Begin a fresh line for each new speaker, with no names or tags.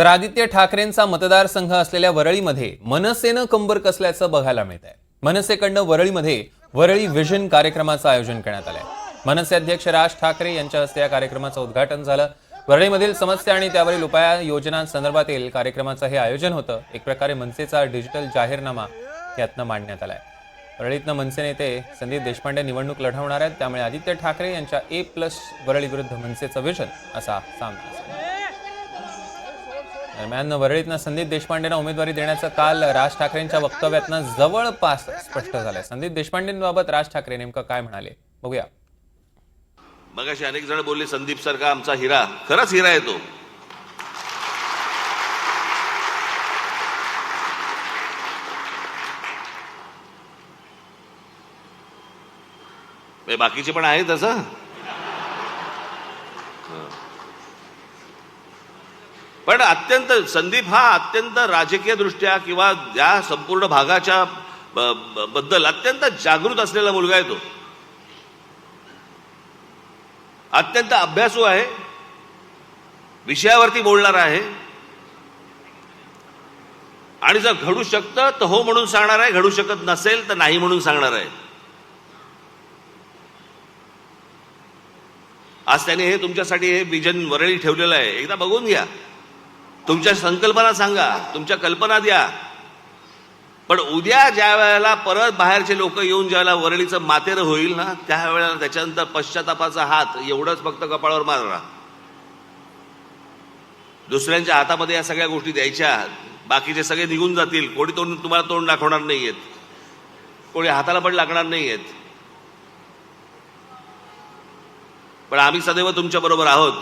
तर आदित्य ठाकरेंचा मतदारसंघ असलेल्या वरळीमध्ये मनसेनं कंबर कसल्याचं बघायला मिळत आहे. मनसेकडनं वरळीमध्ये वरळी विजन कार्यक्रमाचं आयोजन करण्यात आलंय. मनसे अध्यक्ष राज ठाकरे यांच्या हस्ते या कार्यक्रमाचं उद्घाटन झालं. वरळीमधील समस्या आणि त्यावरील उपाय योजनांसंदर्भातील कार्यक्रमाचं हे आयोजन होतं. एक प्रकारे मनसेचा डिजिटल जाहीरनामा यातनं मांडण्यात आलाय. वरळीतनं मनसे नेते संदीप देशपांडे निवडणूक लढवणार आहेत. त्यामुळे आदित्य ठाकरे यांच्या ए प्लस वरळी विरुद्ध मनसेचं विजन असा सामना दरम्यान वरळीतनं संदीप देशपांडेंना उमेदवारी देण्याचं काल राज ठाकरेंच्या वक्तव्यातनं जवळपास स्पष्ट झालंय. संदीप देशपांडेंबाबत राज ठाकरे नेमकं काय म्हणाले? बघूया.
मग मगाशी अनेक जण बोलले संदीप सारखा आमचा हिरा. खरंच हिरा येतो बाकीचे पण आहेत असं? पण अत्यंत संदीप हा अत्यंत राजकीय दृष्ट्या किंवा या संपूर्ण भागाच्या बद्दल अत्यंत जागृत असलेला मुलगा आहे तो. अत्यंत अभ्यासू आहे. विषयावरती बोलणार आहे. आणि जर घडू शकतं तर हो म्हणून सांगणार आहे. घडू शकत नसेल तर नाही म्हणून सांगणार आहे. आज त्याने हे तुमच्यासाठी हे विजन वरळी ठेवलेलं आहे. एकदा बघून घ्या. तुमच्या संकल्पना सांगा तुमच्या कल्पना द्या. पण उद्या ज्या वेळेला परत बाहेरचे लोक येऊन ज्यावेळेला वरळीचं मातेरं होईल ना त्यावेळेला त्याच्यानंतर पश्चातापाचा हात एवढंच फक्त कपाळावर मारला दुसऱ्यांच्या हातामध्ये या सगळ्या गोष्टी द्यायच्या बाकीचे सगळे निघून जातील. कोणी तोंड तुम्हाला तोंड दाखवणार नाहीयेत. कोणी हाताला पण लागणार नाहीयेत. पण आम्ही सदैव तुमच्या बरोबर आहोत.